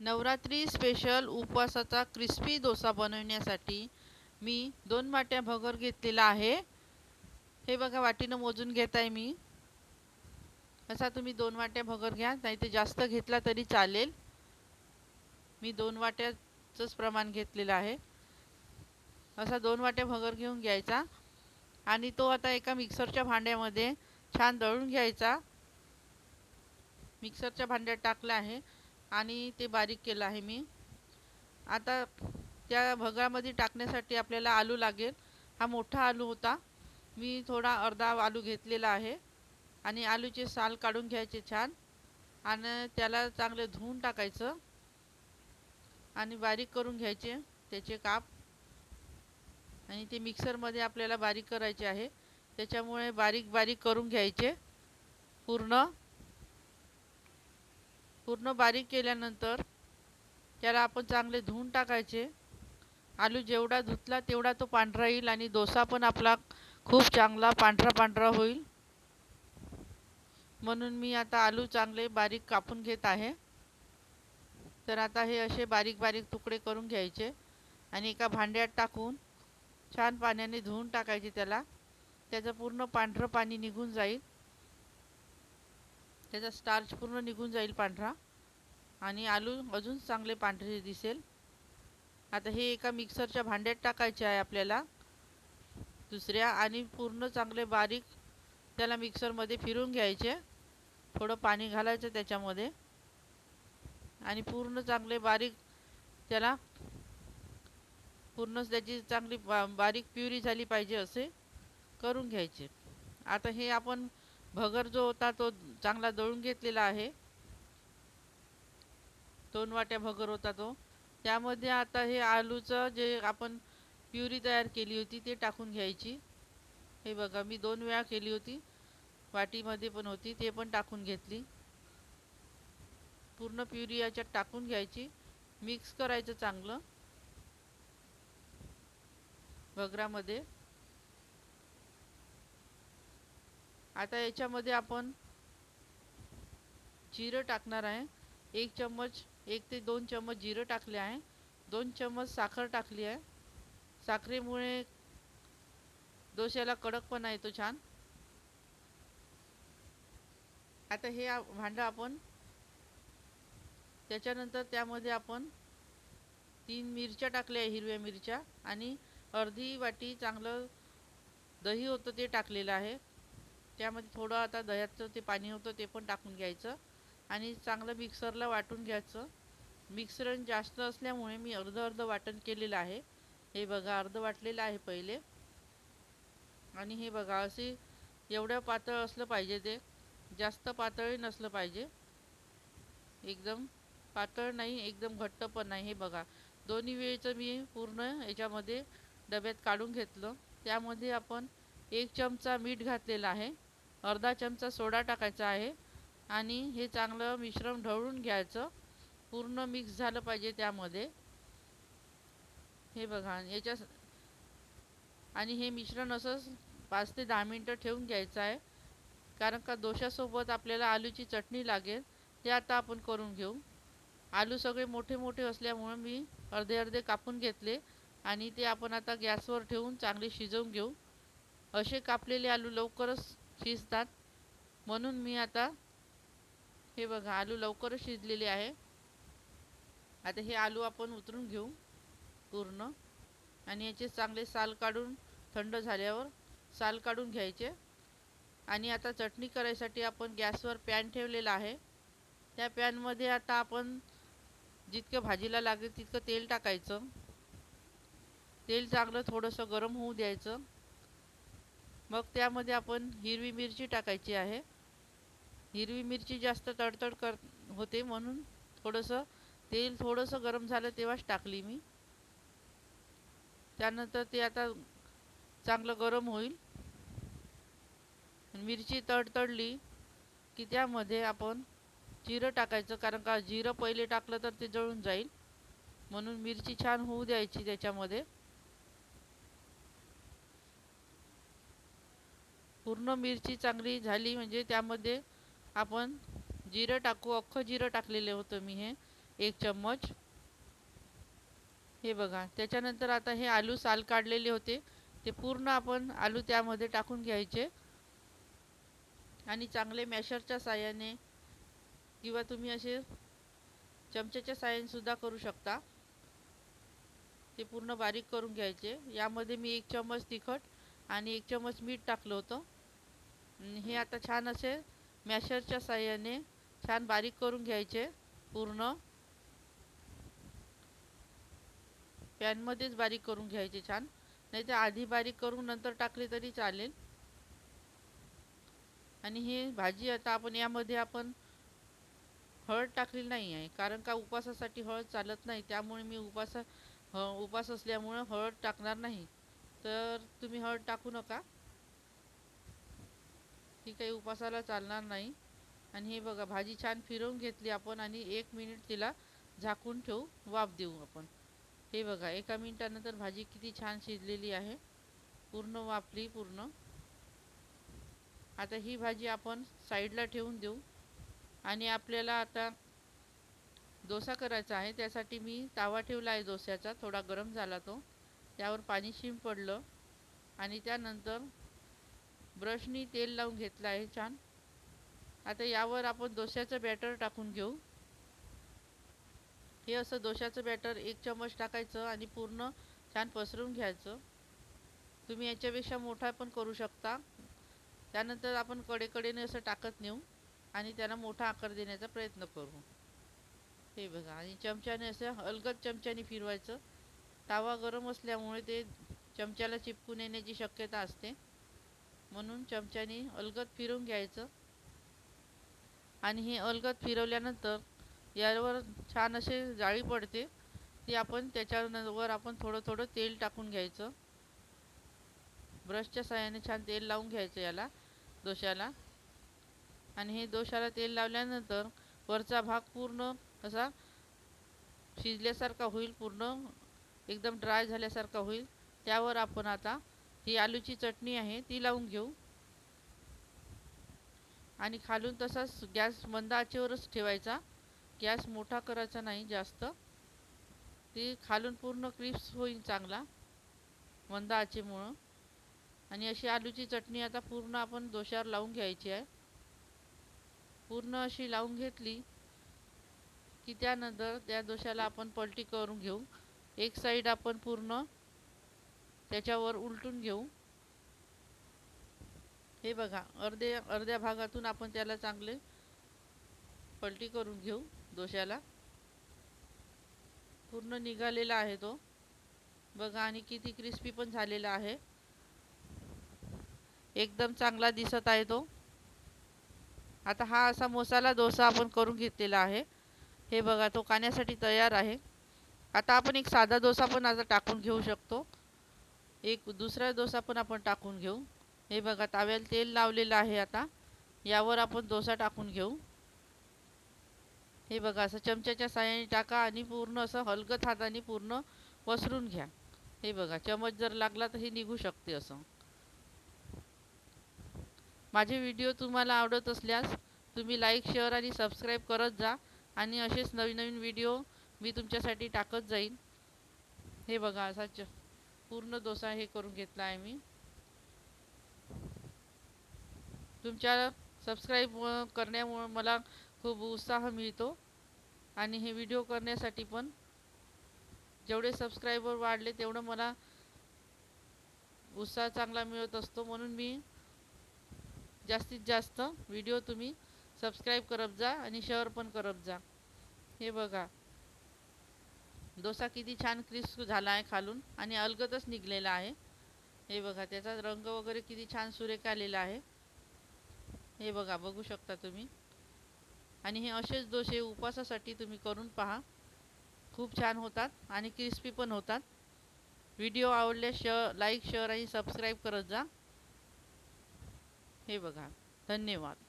Navratri special उपवासाचा crispy dosa बनवण्यासाठी मी दोन वाट्या भगर घेतलेला आहे. हे बघा वाटीनं मोजून घेत आहे मी. असा तुम्ही दोन वाट्या भगर घ्या नाही ते जास्त घेतला तरी चालेल. मी दोन वाट्याचंच प्रमाण घेतलेलं आहे. असा दोन वाट्या भगर घेऊन घ्यायचा. आणि तो आता एका मिक्सरच्या भांड्यामध्ये छान दळून घ्यायचा. मिक्सरच्या भांड्यात टाकला आहे. आणि ते बारीक केलं आहे मी. आता त्या भगळामध्ये टाकण्यासाठी आपल्याला आलू लागेल. हा मोठा आलू होता. मी थोडा अर्धा आलू घेतलेला आहे. आणि आलूचे साल काढून घ्यायचे छान. आणि त्याला चांगले धुवून टाकायचं. आणि बारीक करून घ्यायचे त्याचे काप. आणि ते मिक्सरमध्ये आपल्याला बारीक करायचे आहे. त्याच्यामुळे बारीक बारीक करून घ्यायचे. पूर्ण. पूर्ण बारीक केल्यानंतर त्याला आपण चांगले धुवून टाकायचे. आलू जेवढा धुतला तेवढा तो पांढरा येईल आणि डोसा पण आपला खूप चांगला पांढरा पांढरा होईल. म्हणून मी आता आलू चांगले बारीक कापून घेत आहे. तर आता हे असे बारीक बारीक तुकडे करून घ्यायचे आणि एका भांड्यात टाकून छान पाण्याने धुवून टाकायचे त्याला. त्याचं पूर्ण पांढरं पाणी निघून जाईल. त्याचा स्टार्च पूर्ण निघून जाईल पांढरा. आणि आलू अजून चांगले पांढरे दिसेल. आता हे एका मिक्सरच्या भांड्यात टाकायचे आहे आपल्याला. दुसऱ्या आणि पूर्ण चांगले बारीक त्याला मिक्सरमध्ये फिरून घ्यायचे. थोडं पाणी घालायचं त्याच्यामध्ये. आणि पूर्ण चांगले बारीक त्याला पूर्ण त्याची चांगली बा बारीक प्युरी झाली पाहिजे असे करून घ्यायचे. आता हे आपण भगर जो होता तो चांगला दळून घेतलेला आहे. दोन वाट्या भगर होता तो. त्यामध्ये आता हे आलूचं जे आपण प्युरी तयार केली होती ते टाकून घ्यायची. हे बघा मी दोन वेळा केली होती. वाटीमध्ये पण होती ते पण टाकून घेतली. पूर्ण प्युरी याच्यात टाकून घ्यायची. मिक्स करायचं चांगलं. भगरामध्ये. आता याच्यामध्ये आपण जिरं टाकणार आहे. एक चम्मच एक ते दोन चम्मच जिरं टाकले आहे. दोन चम्मच साखर टाकली आहे. साखरेमुळे डोश्याला कडकपणा येतो छान. आता हे भांडं आपण त्याच्यानंतर त्यामध्ये आपण तीन मिरच्या टाकल्या आहे हिरव्या मिरच्या. आणि अर्धी वाटी चांगलं दही होतं ते टाकलेलं आहे. त्यामध्ये थोडं आता दह्याचं ते पाणी होतं ते पण टाकून घ्यायचं आणि चांगलं मिक्सरला वाटून घ्यायचं. मिक्सरण जास्त असल्यामुळे मी अर्ध अर्ध वाटण केलेलं आहे. हे बघा अर्ध वाटलेलं आहे पहिले. आणि हे बघा असे एवढं पातळ असलं पाहिजे ते. जास्त पातळही नसलं पाहिजे. एकदम पातळ नाही एकदम घट्ट पण नाही. हे बघा दोन्ही वेळचं मी पूर्ण याच्यामध्ये डब्यात काढून घेतलं. त्यामध्ये आपण एक चमचा मीठ घातलेला आहे. अर्धा चमचा सोडा टाकायचा आहे आणि हे चांगलं मिश्रण ढवळून घ्यायचं. पूर्ण मिक्स झालं पाहिजे त्यामध्ये. हे बघा याच्या आणि हे मिश्रण असंच पाच ते दहा मिनटं ठेवून घ्यायचं आहे. कारण का दोशासोबत आपल्याला आलूची चटणी लागेल ते आता आपण करून घेऊ. आलू सगळे मोठे मोठे असल्यामुळं मी अर्धे अर्धे कापून घेतले आणि ते आपण आता गॅसवर ठेवून चांगले शिजवून घेऊ. असे कापलेले आलू लवकरच शिजतात. म्हणून मी आता हे बघा आलू लवकरच शिजलेले आहे. आता हे आलू आपण उतरून घेऊ पूर्ण. आणि याचे चांगले साल काढून थंड झाल्यावर साल काढून घ्यायचे. आणि आता चटणी करायसाठी आपण गॅसवर पॅन ठेवलेला आहे. त्या पॅनमध्ये आता आपण जितकं भाजीला लागेल तितकं तेल टाकायचं. तेल चांगलं थोडंसं गरम होऊ द्यायचं. मग त्यामध्ये आपण हिरवी मिरची टाकायची आहे. हिरवी मिरची जास्त तडतड कर होते म्हणून थोडंसं तेल थोडंसं गरम झालं तेव्हाच टाकली मी. त्यानंतर ते आता चांगलं गरम होईल. मिरची तडतडली की त्यामध्ये आपण जिरं टाकायचं कारण का जिरं पहिले टाकलं तर ते जळून जाईल. म्हणून मिरची छान होऊ द्यायची त्याच्यामध्ये. पूर्ण मिरची चांगली झाली म्हणजे त्यामध्ये आपण जिरं टाकू अख्खं जिरं टाकलेलं होतं मी हे एक चम्मच. हे बघा त्याच्यानंतर आता हे आलू साल काढलेले होते ते पूर्ण आपण आलू त्यामध्ये टाकून घ्यायचे. आणि चांगले मॅशरच्या साह्याने किंवा तुम्ही असे चमच्याच्या साह्याने सुद्धा करू शकता. ते पूर्ण बारीक करून घ्यायचे. यामध्ये मी एक चम्मच तिखट आणि एक चम्मच मीठ टाकलं होतं. हे आता छान असे मॅशरच्या साह्याने छान बारीक करून घ्यायचे पूर्ण. पॅनमध्येच बारीक करून घ्यायचे छान. नाही तर आधी बारीक करून नंतर टाकले तरी चालेल. आणि हे भाजी आता आपण यामध्ये आपण हळद टाकलेली नाही आहे कारण का उपासासाठी हळद चालत नाही. त्यामुळे मी उपासा उपास असल्यामुळं हळद टाकणार नाही. तर तुम्ही हळद टाकू नका. ती काही उपासाला चालणार नाही. आणि हे बघा भाजी छान फिरवून घेतली आपण आणि एक मिनिट तिला झाकून ठेवू वाफ देऊ आपण. हे बघा एका मिनिटानंतर भाजी किती छान शिजलेली आहे. पूर्ण वाफली पूर्ण. आता ही भाजी आपण साईडला ठेवून देऊ. आणि आपल्याला आता डोसा करायचा आहे त्यासाठी मी तावा ठेवला आहे डोस्याचा थोडा गरम झाला तो. त्यावर पाणी शिंप पडलं. आणि त्यानंतर ब्रशनी तेल लावून घेतलं आहे छान. आता यावर आपण डोश्याचं बॅटर टाकून घेऊ. हे असं डोश्याचं बॅटर एक चम्मच टाकायचं आणि पूर्ण छान पसरून घ्यायचं. तुम्ही याच्यापेक्षा मोठा पण करू शकता. त्यानंतर आपण कडेकडेने असं टाकत नेऊ आणि त्याला मोठा आकार देण्याचा प्रयत्न करू. हे बघा आणि चमच्याने असं अलगद चमच्याने फिरवायचं. तावा गरम असल्यामुळे ते चमच्याला चिपकून येण्याची शक्यता असते. म्हणून चमच्याने अलगद फिरवून घ्यायचं. आणि हे अलगद फिरवल्यानंतर यावर छान असे जाळी पडते. ती आपण त्याच्यावर आपण थोडं थोडं तेल टाकून घ्यायचं. ब्रशच्या साह्याने छान तेल लावून घ्यायचं याला दोशाला आणि हे दोशाला तेल लावल्यानंतर वरचा भाग पूर्ण असा शिजल्यासारखा होईल पूर्ण एकदम ड्राय झाल्यासारखा होईल. त्यावर आपण आता ही आलूची चटणी आहे ती लावून घेऊ. आणि खालून तसाच गॅस मंद आचेवरच ठेवायचा. गॅस मोठा करायचा नाही जास्त. ती खालून पूर्ण क्रिप्स होईल चांगला मंद आचेमुळं. आणि अशी आलूची चटणी आता पूर्ण आपण दोशावर लावून घ्यायची आहे. पूर्ण अशी लावून घेतली की त्यानंतर त्या दोशाला आपण पलटी करून घेऊ. एक साईड आपण पूर्ण त्याच्यावर उलटून घेऊ. हे बघा अर्ध्या अर्ध्या भागातून आपण त्याला चांगले पलटी करून घेऊ दोश्याला. पूर्ण निघालेला आहे तो. बघा आणि किती क्रिस्पी पण झालेला आहे. एकदम चांगला दिसत आहे तो. आता हा असा मसाला डोसा आपण करून घेतलेला आहे. हे बघा तो खाण्यासाठी तयार आहे. आता आपण एक साधा डोसा पण आता टाकून घेऊ शकतो. एक दुसरा डोसा पण आपण टाकून घेऊ. हे बघा ताव्याला तेल लावलेलं आहे आता. यावर आपण डोसा टाकून घेऊ. हे बघा असं चमच्याच्या साह्याने टाका आणि पूर्ण असं हलगत हाताने पूर्ण पसरून घ्या. हे बघा चमच जर लागला तर हे निघू शकते असं. माझे व्हिडिओ तुम्हाला आवडत असल्यास तुम्ही लाईक शेअर आणि सबस्क्राईब करत जा आणि असेच नवीन नवीन व्हिडिओ मी तुमच्यासाठी टाकत जाईन. हे बघा असा च पूर्ण डोसा हे करून घेतला आहे मी. तुमच्या सबस्क्राईब करण्यामुळं मला खूप उत्साह मिळतो. आणि हे व्हिडिओ करण्यासाठी पण जेवढे सबस्क्रायबर वाढले तेवढं मला उत्साह चांगला मिळत असतो. म्हणून मी जास्तीत जास्त व्हिडिओ तुम्ही सबस्क्राईब करत जा आणि शेअर पण करत जा. हे बघा. डोसा किती छान क्रिस्प झाला आहे खालून आणि अलगदच निघलेला आहे. हे बघा त्याचा रंग वगैरे किती छान सुरेख आलेला आहे. हे बघा बघू शकता तुम्ही. आणि हे असेच डोसे उपवासासाठी तुम्ही करून पहा. खूप छान होतात आणि क्रिस्पी पण होतात. व्हिडिओ आवडल्यास शेअर लाईक शेअर आणि सबस्क्राईब करत जा. हे बघा धन्यवाद.